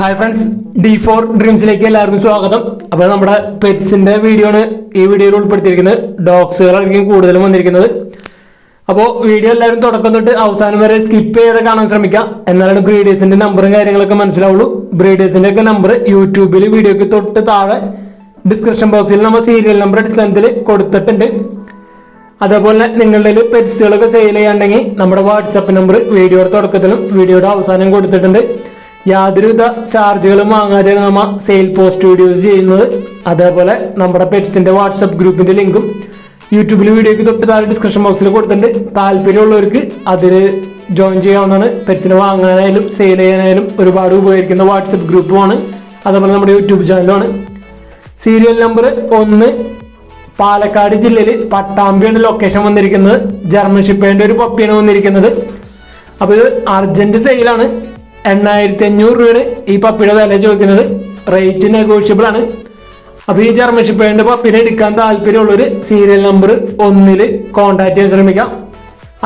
Hi friends D four ഡ്രീംസിലേക്ക് എല്ലാവർക്കും സ്വാഗതം. അപ്പോൾ നമ്മുടെ പെറ്റ്സിന്റെ വീഡിയോ ആണ് ഈ വീഡിയോയിൽ ഉൾപ്പെടുത്തിയിരിക്കുന്നത്. ഡോഗ്സുകളായിരിക്കും കൂടുതലും വന്നിരിക്കുന്നത്. അപ്പോൾ വീഡിയോ എല്ലാവരും തുടക്കം തൊട്ട് അവസാനം വരെ സ്കിപ്പ് ചെയ്ത് കാണാൻ ശ്രമിക്കാം. എന്നാലാണ് ബ്രീഡേഴ്സിന്റെ നമ്പറും കാര്യങ്ങളൊക്കെ മനസ്സിലാവുള്ളൂ. ബ്രീഡേഴ്സിന്റെ ഒക്കെ നമ്പർ യൂട്യൂബിൽ വീഡിയോയ്ക്ക് തൊട്ട് താഴെ ഡിസ്ക്രിപ്ഷൻ ബോക്സിൽ നമ്മൾ സീരിയൽ നമ്പർ അടിസ്ഥാനത്തിൽ കൊടുത്തിട്ടുണ്ട്. അതേപോലെ നിങ്ങളുടെ പെറ്റ്സുകളൊക്കെ സെയിൽ ചെയ്യാണ്ടെങ്കിൽ നമ്മുടെ വാട്സപ്പ് നമ്പർ വീഡിയോയുടെ തുടക്കത്തിലും വീഡിയോയുടെ അവസാനം കൊടുത്തിട്ടുണ്ട്. യാതൊരുവിധ ചാർജുകളും വാങ്ങാതെ നമ്മൾ സെയിൽ പോസ്റ്റ് വീഡിയോസ് ചെയ്യുന്നത്. അതേപോലെ നമ്മുടെ പെറ്റ്സിന്റെ വാട്സപ്പ് ഗ്രൂപ്പിന്റെ ലിങ്കും യൂട്യൂബിൽ വീഡിയോക്ക് തൊട്ട് താഴെ ഡിസ്ക്രിപ്ഷൻ ബോക്സിൽ കൊടുത്തിട്ടുണ്ട്. താല്പര്യമുള്ളവർക്ക് അതിൽ ജോയിൻ ചെയ്യാവുന്നതാണ്. പെറ്റ്സിനെ വാങ്ങാനായാലും സെയിൽ ചെയ്യാനായാലും ഒരുപാട് ഉപകരിക്കുന്ന വാട്സപ്പ് ഗ്രൂപ്പുമാണ് അതേപോലെ നമ്മുടെ യൂട്യൂബ് ചാനലുമാണ് സീരിയൽ നമ്പർ ഒന്ന് പാലക്കാട് ജില്ലയിൽ പട്ടാമ്പിയാണ് ലൊക്കേഷൻ വന്നിരിക്കുന്നത്. ജർമ്മൻ ഷിപ്പേന്റെ ഒരു പപ്പിയാണ് വന്നിരിക്കുന്നത്. അപ്പോൾ ഇത് അർജന്റ് സെയിലാണ് എണ്ണായിരത്തി അഞ്ഞൂറ് രൂപയാണ് ഈ പപ്പിയുടെ വില ചോദിക്കുന്നത് റേറ്റ് നെഗോഷ്യബിൾ ആണ്. അപ്പോൾ ഈ ജർമ്മൻ പപ്പിനെ എടുക്കാൻ താല്പര്യമുള്ളവർ സീരിയൽ നമ്പർ ഒന്നിൽ കോൺടാക്ട് ചെയ്യാൻ ശ്രമിക്കാം.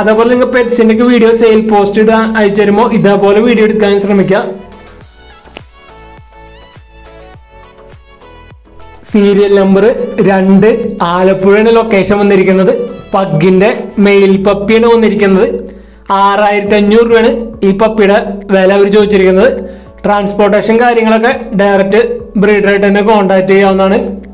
അതേപോലെ നിങ്ങൾ പെറ്റ്സിന്റെ വീഡിയോ സെയിൽ പോസ്റ്റ് ഇടാൻ അയച്ചു തരുമ്പോൾ ഇതേപോലെ വീഡിയോ എടുക്കാൻ ശ്രമിക്കാം. സീരിയൽ നമ്പർ രണ്ട് ആലപ്പുഴയാണ് ലൊക്കേഷൻ വന്നിരിക്കുന്നത് പഗ്ഗിന്റെ മെയിൽ പപ്പിയാണ് വന്നിരിക്കുന്നത്. ആറായിരത്തി അഞ്ഞൂറ് രൂപയാണ് ഈ പപ്പിയുടെ വില അവർ ചോദിച്ചിരിക്കുന്നത്. ട്രാൻസ്പോർട്ടേഷൻ കാര്യങ്ങളൊക്കെ ഡയറക്റ്റ് ബ്രീഡറായിട്ട് തന്നെ കോണ്ടാക്ട് ചെയ്യാവുന്നതാണ്.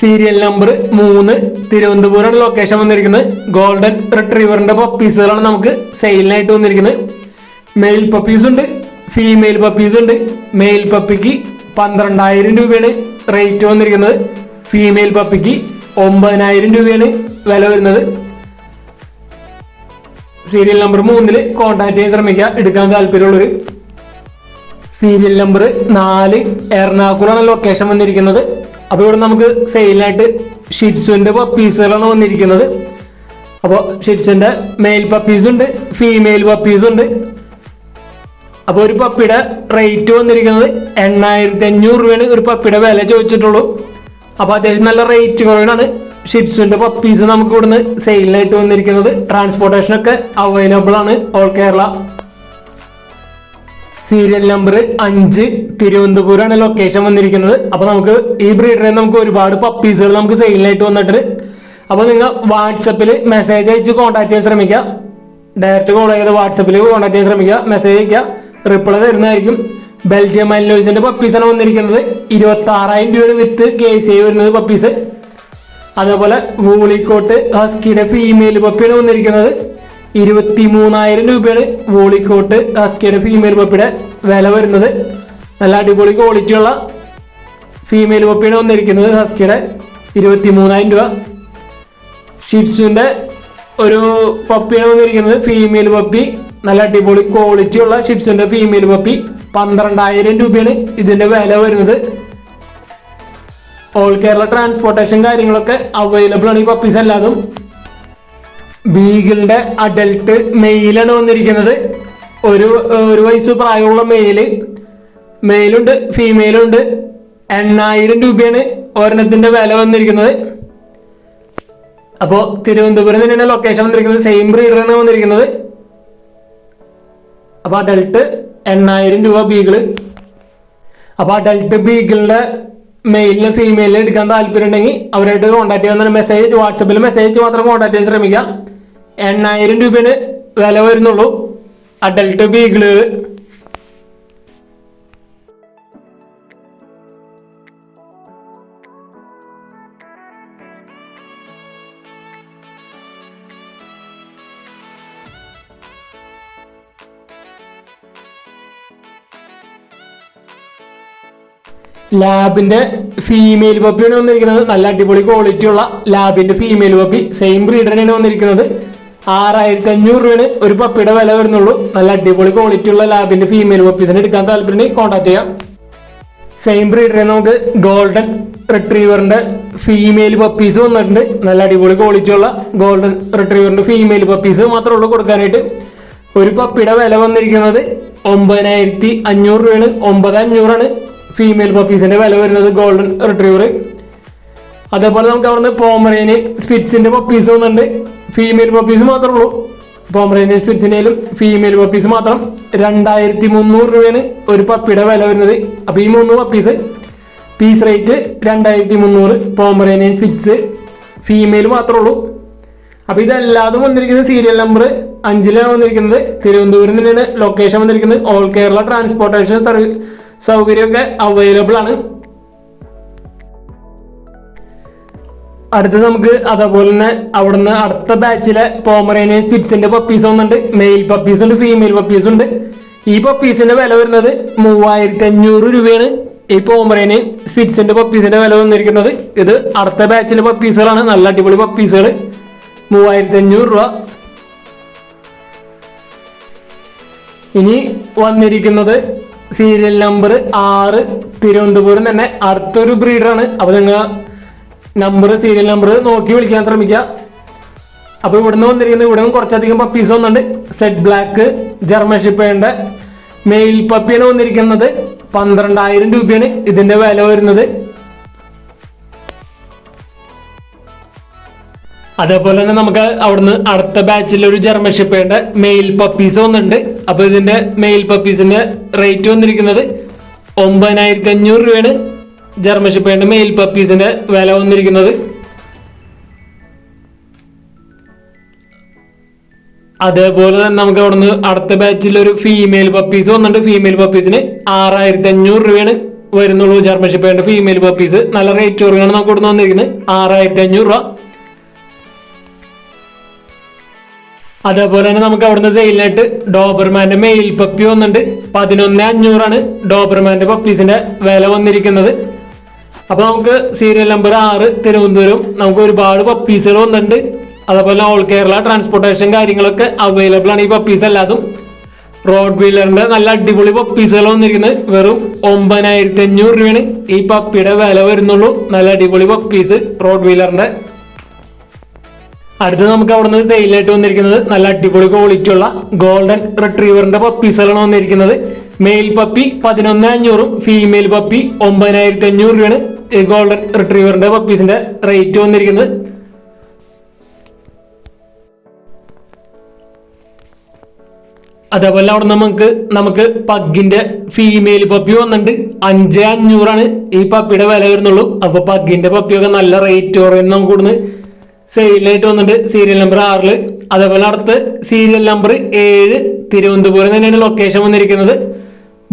സീരിയൽ നമ്പർ മൂന്ന് തിരുവനന്തപുരം ലൊക്കേഷൻ വന്നിരിക്കുന്നത്. ഗോൾഡൻ റിട്രീവറിന്റെ പപ്പീസുകളാണ് നമുക്ക് സെയിലിനായിട്ട് വന്നിരിക്കുന്നത്. മെയിൽ പപ്പീസ് ഉണ്ട് ഫീമെയിൽ പപ്പീസ് ഉണ്ട്. മെയിൽ പപ്പിക്ക് പന്ത്രണ്ടായിരം രൂപയാണ് റേറ്റ് വന്നിരിക്കുന്നത്. ഫീമെയിൽ പപ്പിക്ക് ഒമ്പതിനായിരം രൂപയാണ് വില വരുന്നത്. സീരിയൽ നമ്പർ മൂന്നിൽ കോൺടാക്ട് ചെയ്യാൻ ശ്രമിക്കുക. എടുക്കാൻ താല്പര്യമുള്ളവർ സീരിയൽ നമ്പർ നാല് എറണാകുളമാണ് ലൊക്കേഷൻ വന്നിരിക്കുന്നത്. അപ്പോൾ ഇവിടെ നമുക്ക് സെയിലിനായിട്ട് ഷിറ്റ്സുവിന്റെ പപ്പീസുകളാണ് വന്നിരിക്കുന്നത്. അപ്പോൾ ഷിറ്റ്സിന്റെ മെയിൽ പപ്പീസുണ്ട് ഫീമെയിൽ പപ്പീസ് ഉണ്ട്. അപ്പോൾ ഒരു പപ്പിയുടെ റേറ്റ് വന്നിരിക്കുന്നത് എണ്ണായിരത്തി അഞ്ഞൂറ് രൂപയാണ്. ഒരു പപ്പിയുടെ വില ചോദിച്ചിട്ടുള്ളൂ. അപ്പോൾ അത്യാവശ്യം നല്ല റേറ്റ് കുറവിനാണ് ഷിറ്റ്സുവിന്റെ പപ്പീസ് നമുക്ക് ഇവിടുന്ന് സെയിലിനായിട്ട് വന്നിരിക്കുന്നത്. ട്രാൻസ്പോർട്ടേഷൻ ഒക്കെ അവൈലബിൾ ആണ്. ഓൾ കേരള സീരിയൽ നമ്പർ അഞ്ച് തിരുവനന്തപുരമാണ് ലൊക്കേഷൻ വന്നിരിക്കുന്നത്. അപ്പൊ നമുക്ക് ഈ ബ്രീഡറിൽ നമുക്ക് ഒരുപാട് പപ്പീസുകൾ നമുക്ക് സെയിലിനായിട്ട് വന്നിട്ടുണ്ട്. അപ്പൊ നിങ്ങൾ വാട്സപ്പിൽ മെസ്സേജ് അയച്ച് കോൺടാക്ട് ചെയ്യാൻ ശ്രമിക്കുക. ഡയറക്റ്റ് കോൾ ചെയ്ത് വാട്സപ്പിൽ കോൺടാക്ട് ചെയ്യാൻ ശ്രമിക്കുക. മെസ്സേജ് അയക്കുക. റിപ്ലൈ തരുന്നതായിരിക്കും ബെൽജിയം മൈലോസിന്റെ പപ്പീസാണ് വന്നിരിക്കുന്നത്. ഇരുപത്തി ആറായിരം രൂപയുടെ വിത്ത് കെ സി വരുന്നത് പപ്പീസ് അതേപോലെ വോളിക്കോട്ട് ഹസ്കിയുടെ ഫീമെയിൽ പപ്പിയാണ് വന്നിരിക്കുന്നത്. ഇരുപത്തി മൂന്നായിരം രൂപയാണ് വോളിക്കോട്ട് ഹസ്കിയുടെ ഫീമെയിൽ പപ്പിയുടെ വില വരുന്നത്. നല്ല അടിപൊളി ക്വാളിറ്റി ഉള്ള ഫീമെയിൽ പപ്പിയാണ് വന്നിരിക്കുന്നത് ഹസ്കിയുടെ ഇരുപത്തി മൂന്നായിരം രൂപ ഷിപ്സുവിന്റെ ഒരു പപ്പിയാണ് വന്നിരിക്കുന്നത്. ഫീമെയിൽ പപ്പി നല്ല അടിപൊളി ക്വാളിറ്റി ഉള്ള ഷിപ്സിന്റെ ഫീമെയിൽ പപ്പി പന്ത്രണ്ടായിരം രൂപയാണ് ഇതിന്റെ വില വരുന്നത്. ഓൾ കേരള ട്രാൻസ്പോർട്ടേഷൻ കാര്യങ്ങളൊക്കെ അവൈലബിൾ ആണ് ഈ പപ്പീസ് എല്ലാതും. ബീഗിളിന്റെ അഡൽട്ട് മെയിലാണ് വന്നിരിക്കുന്നത്. ഒരു ഒരു വയസ്സ് പ്രായമുള്ള മെയിൽ മെയിലുണ്ട് ഫീമെയിലുണ്ട് എണ്ണായിരം രൂപയാണ് ഒരെണ്ണത്തിന്റെ വില വന്നിരിക്കുന്നത്. അപ്പോൾ തിരുവനന്തപുരം തന്നെയാണ് ലൊക്കേഷൻ വന്നിരിക്കുന്നത്. സെയിം ബ്രീഡറാണ് വന്നിരിക്കുന്നത്. അപ്പോൾ അഡൽട്ട് എണ്ണായിരം രൂപ ബീഗിൾ അപ്പോൾ അഡൽട്ട് ബീഗിളിന്റെ മെയിലിന് ഫീമെയിലിന് എടുക്കാൻ താല്പര്യം ഉണ്ടെങ്കിൽ അവരായിട്ട് കോൺടാക്ട് ചെയ്യാവുന്ന മെസ്സേജ് വാട്സപ്പിൽ മെസ്സേജ് മാത്രം കോൺടാക്ട് ചെയ്യാൻ ശ്രമിക്കുക. എണ്ണായിരം രൂപയാണ് വില വരുന്നുള്ളൂ. അഡൽട്ട് ബീഗിൾ ലാബിന്റെ ഫീമെയിൽ പപ്പിയാണ് വന്നിരിക്കുന്നത്. നല്ല അടിപൊളി ക്വാളിറ്റി ഉള്ള ലാബിന്റെ ഫീമെയിൽ പപ്പി സെയിം ബ്രീഡറിനാണ് വന്നിരിക്കുന്നത്. ആറായിരത്തി അഞ്ഞൂറ് രൂപയാണ് ഒരു പപ്പിയുടെ വില വരുന്നുള്ളൂ. നല്ല അടിപൊളി ക്വാളിറ്റി ഉള്ള ലാബിന്റെ ഫീമെയിൽ പപ്പീസിനെ എടുക്കാൻ താല്പര്യം കോൺടാക്ട് ചെയ്യാം. സെയിം ബ്രീഡറെ നമുക്ക് ഗോൾഡൻ റിട്രീവറിന്റെ ഫീമെയിൽ പപ്പീസ് വന്നിട്ടുണ്ട്. നല്ല അടിപൊളി ക്വാളിറ്റി ഉള്ള ഗോൾഡൻ റിട്രീവറിന്റെ ഫീമെയിൽ പപ്പീസ് മാത്രമേ ഉള്ളൂ കൊടുക്കാനായിട്ട്. ഒരു പപ്പിയുടെ വില വന്നിരിക്കുന്നത് ഒമ്പതിനായിരത്തി അഞ്ഞൂറ് രൂപയാണ്. ഒമ്പത് അഞ്ഞൂറാണ് ഫീമെയിൽ പപ്പീസിന്റെ വില വരുന്നത് ഗോൾഡൻ റിട്രീവർ അതേപോലെ നമുക്ക് അവിടുന്ന് പോമറേന് സ്പിറ്റ്സിന്റെ പപ്പീസ് വന്നിട്ടുണ്ട്. ഫീമെയിൽ പപ്പീസ് മാത്രമേ ഉള്ളൂ. പോമറേനിയൻ സ്പിറ്റ്സിനേലും ഫീമെയിൽ പപ്പീസ് മാത്രം രണ്ടായിരത്തി മുന്നൂറ് രൂപയാണ് ഒരു പപ്പിയുടെ വില വരുന്നത്. അപ്പൊ ഈ മൂന്ന് പപ്പീസ് പീസ് റേറ്റ് രണ്ടായിരത്തി മുന്നൂറ് പോമറേനിയൻ സ്പിറ്റ്സ് ഫീമെയിൽ മാത്രമേ ഉള്ളൂ. അപ്പൊ ഇതെല്ലാതും വന്നിരിക്കുന്നത് സീരിയൽ നമ്പർ അഞ്ചിലാണ് വന്നിരിക്കുന്നത്. തിരുവനന്തപുരം തന്നെയാണ് ലൊക്കേഷൻ വന്നിരിക്കുന്നത്. ഓൾ കേരള ട്രാൻസ്പോർട്ടേഷൻ സർവീസ് സൗകര്യമൊക്കെ അവൈലബിൾ ആണ്. അടുത്ത് നമുക്ക് അതേപോലെ തന്നെ അവിടുന്ന് അടുത്ത ബാച്ചിലെ പോമറേനിയൻ ഫിറ്റ്സിന്റെ പപ്പീസ് ഒന്നുണ്ട് മെയിൽ പപ്പീസ് ഉണ്ട് ഫീമെയിൽ പപ്പീസ് ഉണ്ട്. ഈ പപ്പീസിന്റെ വില വരുന്നത് മൂവായിരത്തി അഞ്ഞൂറ് രൂപയാണ്. ഈ പോമറേനിയൻ സ്പിറ്റ്സിന്റെ പപ്പീസിന്റെ വില വന്നിരിക്കുന്നത്. ഇത് അടുത്ത ബാച്ചിലെ പപ്പീസുകളാണ് നല്ല അടിപൊളി പപ്പീസുകൾ മൂവായിരത്തി അഞ്ഞൂറ് രൂപ. ഇനി വന്നിരിക്കുന്നത് സീരിയൽ നമ്പർ ആറ് തിരുവനന്തപുരം തന്നെ അടുത്തൊരു ബ്രീഡറാണ്. അപ്പൊ നിങ്ങൾ നമ്പർ സീരിയൽ നമ്പർ നോക്കി വിളിക്കാൻ ശ്രമിക്കുക. അപ്പൊ ഇവിടുന്ന് വന്നിരിക്കുന്നത് ഇവിടെ കുറച്ചധികം puppies വന്നുണ്ട് set black German shepherd male പപ്പിയാണ് വന്നിരിക്കുന്നത്. പന്ത്രണ്ടായിരം രൂപയാണ് ഇതിന്റെ വില വരുന്നത്. അതേപോലെ തന്നെ നമുക്ക് അവിടുന്ന് അടുത്ത ബാച്ചിൽ ഒരു ജർമ്മൻ ഷിപ്പയുടെ മെയിൽ പപ്പീസ് വന്നിട്ടുണ്ട്. അപ്പൊ ഇതിന്റെ മെയിൽ പപ്പീസിന്റെ റേറ്റ് വന്നിരിക്കുന്നത് ഒമ്പതിനായിരത്തി അഞ്ഞൂറ് രൂപയാണ് ജർമ്മൻ ഷിപ്പയുടെ മെയിൽ പപ്പീസിന്റെ വില വന്നിരിക്കുന്നത്. അതേപോലെ തന്നെ നമുക്ക് അവിടുന്ന് അടുത്ത ബാച്ചിൽ ഒരു ഫീമെയിൽ പപ്പീസ് വന്നിട്ടുണ്ട്. ഫീമെയിൽ പപ്പീസിന് ആറായിരത്തി അഞ്ഞൂറ് രൂപയാണ് വരുന്നുള്ളൂ ജർമ്മൻ ഷിപ്പയുടെ ഫീമെയിൽ പപ്പീസ് നല്ല റേറ്റ് കുറവാണ് നമുക്ക് ഇവിടുന്ന് വന്നിരിക്കുന്നത്. ആറായിരത്തി അഞ്ഞൂറ് രൂപ. അതേപോലെ തന്നെ നമുക്ക് അവിടുന്ന് സെയിലിനായിട്ട് ഡോബർമാന്റെ മെയിൽ പപ്പി വന്നിട്ടുണ്ട്. പതിനൊന്ന് അഞ്ഞൂറാണ് ഡോബർമാന്റെ പപ്പീസിന്റെ വില വന്നിരിക്കുന്നത്. അപ്പൊ നമുക്ക് സീരിയൽ നമ്പർ ആറ് തിരുവനന്തപുരം നമുക്ക് ഒരുപാട് പപ്പീസുകൾ വന്നിട്ടുണ്ട്. അതേപോലെ ഓൾ കേരള ട്രാൻസ്പോർട്ടേഷൻ കാര്യങ്ങളൊക്കെ അവൈലബിൾ ആണ് ഈ പപ്പീസ് അല്ലാതും റോഡ് വീലറിന്റെ നല്ല അടിപൊളി പപ്പീസുകൾ വന്നിരിക്കുന്നത്. വെറും ഒമ്പതിനായിരത്തി അഞ്ഞൂറ് രൂപയാണ് ഈ പപ്പിയുടെ വില വരുന്നുള്ളൂ. നല്ല അടിപൊളി പപ്പീസ് റോഡ് വീലറിന്റെ അടുത്ത് നമുക്ക് അവിടുന്ന് സെയിലായിട്ട് വന്നിരിക്കുന്നത് നല്ല അടിപൊളി ക്വാളിറ്റി ഉള്ള ഗോൾഡൻ റിട്രീവറിന്റെ പപ്പീസുകളാണ് വന്നിരിക്കുന്നത്. മെയിൽ പപ്പി പതിനൊന്ന് അഞ്ഞൂറും ഫീമെയിൽ പപ്പി ഒമ്പതിനായിരത്തി അഞ്ഞൂറ് രൂപയാണ് ഗോൾഡൻ റിട്രീവറിന്റെ പപ്പീസിന്റെ റേറ്റ് വന്നിരിക്കുന്നത്. അതേപോലെ അവിടെ നമുക്ക് നമുക്ക് പഗ്ഗിന്റെ ഫീമെയിൽ പപ്പി വന്നിട്ടുണ്ട്. അഞ്ച് അഞ്ഞൂറാണ് ഈ പപ്പിയുടെ വില വരുന്നുള്ളൂ. അപ്പൊ പഗ്ഗിന്റെ പപ്പിയൊക്കെ നല്ല റേറ്റ് കുറയുന്ന നമുക്ക് ഇവിടുന്ന്. സെയിലായിട്ട് വന്നിട്ട് സീരിയൽ നമ്പർ ആറിൽ അതേപോലെ അടുത്ത് സീരിയൽ നമ്പർ ഏഴ് തിരുവനന്തപുരം തന്നെയാണ് ലൊക്കേഷൻ വന്നിരിക്കുന്നത്.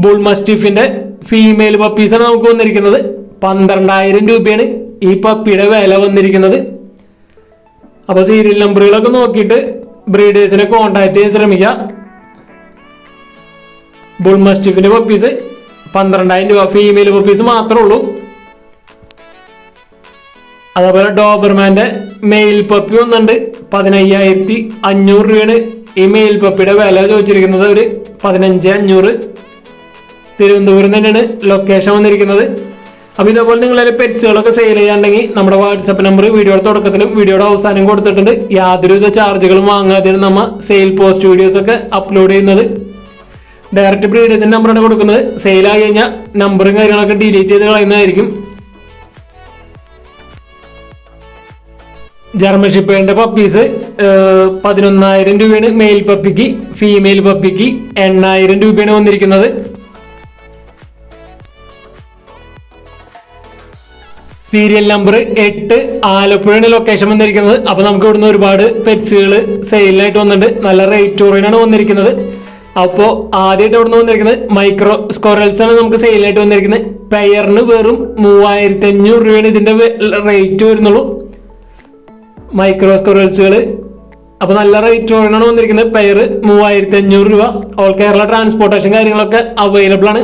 ബുൾ മസ്റ്റിഫിന്റെ ഫീമെയിൽ പപ്പീസാണ് നമുക്ക് വന്നിരിക്കുന്നത്. പന്ത്രണ്ടായിരം രൂപയാണ് ഈ പപ്പിയുടെ വില വന്നിരിക്കുന്നത്. അപ്പോൾ സീരിയൽ നമ്പറുകളൊക്കെ നോക്കിയിട്ട് ബ്രീഡേഴ്സിനെ കോൺടാക്ട് ചെയ്യാൻ ശ്രമിക്കുക ബുൾ മസ്റ്റിഫിന്റെ പപ്പീസ് പന്ത്രണ്ടായിരം രൂപ ഫീമെയിൽ പപ്പീസ് മാത്രമേ ഉള്ളൂ. അതേപോലെ ഡോബർമാന്റെ മെയിൽ പപ്പി ഒന്നുണ്ട് പതിനയ്യായിരത്തി അഞ്ഞൂറ് രൂപയാണ് ഈ മെയിൽ പപ്പിയുടെ വില ചോദിച്ചിരിക്കുന്നത്. ഒരു പതിനഞ്ച് അഞ്ഞൂറ്. തിരുവനന്തപുരം തന്നെയാണ് ലൊക്കേഷൻ വന്നിരിക്കുന്നത്. അപ്പോൾ ഇതേപോലെ നിങ്ങളെ പെറ്റ്സുകളൊക്കെ സെയിൽ ചെയ്യാണ്ടെങ്കിൽ നമ്മുടെ വാട്സപ്പ് നമ്പർ വീഡിയോയുടെ തുടക്കത്തിലും വീഡിയോയുടെ അവസാനം കൊടുത്തിട്ടുണ്ട്. യാതൊരുവിധ ചാർജുകളും വാങ്ങാതെ നമ്മൾ സെയിൽ പോസ്റ്റ് വീഡിയോസ് ഒക്കെ അപ്ലോഡ് ചെയ്യുന്നത്. ഡയറക്റ്റ് ബ്രീഡേഴ്സിന്റെ നമ്പറാണ് കൊടുക്കുന്നത്. സെയിൽ ആയി കഴിഞ്ഞാൽ നമ്പറും കാര്യങ്ങളൊക്കെ ഡിലീറ്റ് ചെയ്ത് കളയുന്നതായിരിക്കും. ജർമ്മൻ ഷിപ്പേന്റെ പപ്പീസ് പതിനൊന്നായിരം രൂപയാണ് മെയിൽ പപ്പിക്ക് ഫീമെയിൽ പപ്പിക്ക് എണ്ണായിരം രൂപയാണ് വന്നിരിക്കുന്നത്. സീരിയൽ നമ്പർ എട്ട് ആലപ്പുഴയാണ് ലൊക്കേഷൻ വന്നിരിക്കുന്നത്. അപ്പൊ നമുക്ക് ഇവിടുന്ന് ഒരുപാട് പെറ്റ്സുകൾ സെയിലായിട്ട് വന്നിട്ടുണ്ട്. നല്ല റേറ്റ് കുറവിനാണ് വന്നിരിക്കുന്നത്. അപ്പോൾ ആദ്യമായിട്ട് ഇവിടുന്ന് വന്നിരിക്കുന്നത് മൈക്രോ സ്കോറൽസ് ആണ് നമുക്ക് സെയിലായിട്ട് വന്നിരിക്കുന്നത്. പെയറിന് വെറും മൂവായിരത്തി അഞ്ഞൂറ് രൂപയാണ് ഇതിന്റെ റേറ്റ് വരുന്നുള്ളൂ. മൈക്രോ അപ്പൊ നല്ല റേറ്റ് കുറവാണ് വന്നിരിക്കുന്നത്. പെയർ മൂവായിരത്തി അഞ്ഞൂറ് രൂപ. ഓൾ കേരള ട്രാൻസ്പോർട്ടേഷൻ കാര്യങ്ങളൊക്കെ അവൈലബിൾ ആണ്.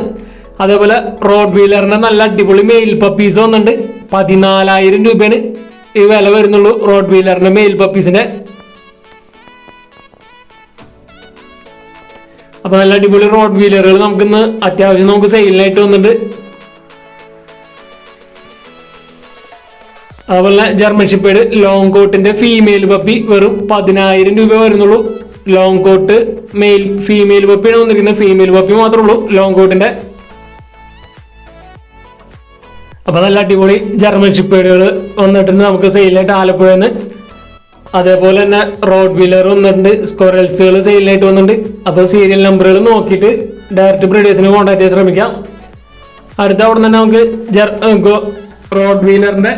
അതേപോലെ റോഡ് വീലറിന്റെ നല്ല അടിപൊളി മെയിൽ പപ്പീസ് വന്നിട്ടുണ്ട്. പതിനാലായിരം രൂപയാണ് ഈ വില വരുന്നുള്ളൂ റോഡ് വീലറിന്റെ മെയിൽ പപ്പീസിന്റെ അപ്പൊ നല്ല അടിപൊളി റോഡ് വീലറുകൾ നമുക്ക് ഇന്ന് അത്യാവശ്യം നമുക്ക് സെയിലിനായിട്ട് വന്നിട്ടുണ്ട്. അതുപോലെ ജർമ്മൻ ഷിപ്പേഡ് ലോങ് കോട്ടിന്റെ ഫീമെയിൽ പപ്പി വെറും പതിനായിരം രൂപ വരുന്നുള്ളൂ. ലോങ് കോട്ട് മെയിൽ ഫീമെയിൽ പപ്പിയാണ് വന്നിരിക്കുന്നത്. ഫീമെയിൽ പപ്പി മാത്രമേ ഉള്ളൂ. ലോങ് കോട്ടിന്റെ അപ്പോൾ നല്ല അടിപൊളി ജർമ്മൻ ഷിപ്പേഡുകൾ വന്നിട്ടുണ്ട്. നമുക്ക് സെയിലായിട്ട് ആലപ്പുഴയിൽ നിന്ന് അതേപോലെ തന്നെ റോഡ് വീലർ വന്നിട്ടുണ്ട്. സ്കൊറൽസുകൾ സെയിലായിട്ട് വന്നിട്ടുണ്ട്. അപ്പോൾ സീരിയൽ നമ്പറുകൾ നോക്കിയിട്ട് ഡയറക്റ്റ് ബ്രീഡേഴ്സിനെ കോൺടാക്ട് ചെയ്യാൻ ശ്രമിക്കാം. അടുത്ത അവിടെ തന്നെ നമുക്ക് റോഡ് വീലറിന്റെ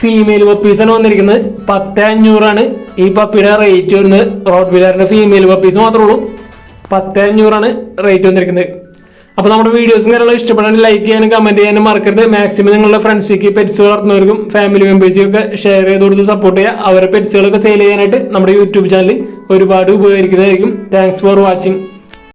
ഫീമെയിൽ പപ്പീസാണ് വന്നിരിക്കുന്നത്. പത്ത് അഞ്ഞൂറാണ് ഈ പപ്പിയുടെ റേറ്റ് വരുന്നത്. റോഡ് വീലറിന്റെ ഫീമെയിൽ പപ്പീസ് മാത്രമേ ഉള്ളൂ. പത്ത് അഞ്ഞൂറാണ് റേറ്റ് വന്നിരിക്കുന്നത്. അപ്പോൾ നമ്മുടെ വീഡിയോസും കാര്യങ്ങളും ഇഷ്ടപ്പെടാൻ ലൈക്ക് ചെയ്യാനും കമന്റ് ചെയ്യാനും മറക്കരുത്. മാക്സിമം നിങ്ങളുടെ ഫ്രണ്ട്സിലേക്ക് പെറ്റ്സ് വളർത്തുന്നവർക്കും ഫാമിലി മെമ്പേഴ്സും ഒക്കെ ഷെയർ ചെയ്ത് കൊടുത്ത് സപ്പോർട്ട് ചെയ്യുക. അവരെ പെറ്റ്സുകളൊക്കെ സെയിൽ ചെയ്യാനായിട്ട് നമ്മുടെ യൂട്യൂബ് ചാനൽ ഒരുപാട് ഉപകരിക്കുന്നതായിരിക്കും. Thanks for watching